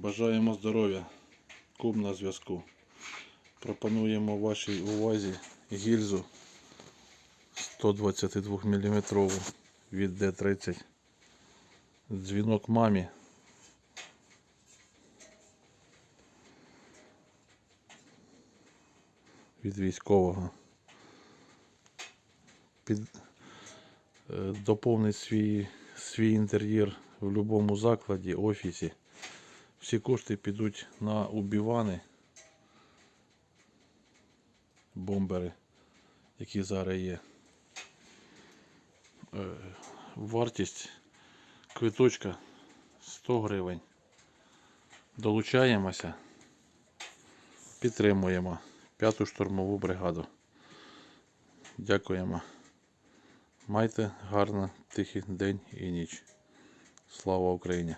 Бажаємо здоров'я. Куб на зв'язку. Пропонуємо вашій увазі гільзу 122 мм від D30. Дзвінок мамі. Від військового. Під, е, доповнить свій, свій інтер'єр в будь-якому закладі, офісі. Всі кошти підуть на убівани, бомбери, які зараз є. Е, Вартість квиточка 100 гривень. Долучаємося, підтримуємо п'яту штурмову бригаду. Дякуємо. Майте гарно тихий день і ніч. Слава Україні!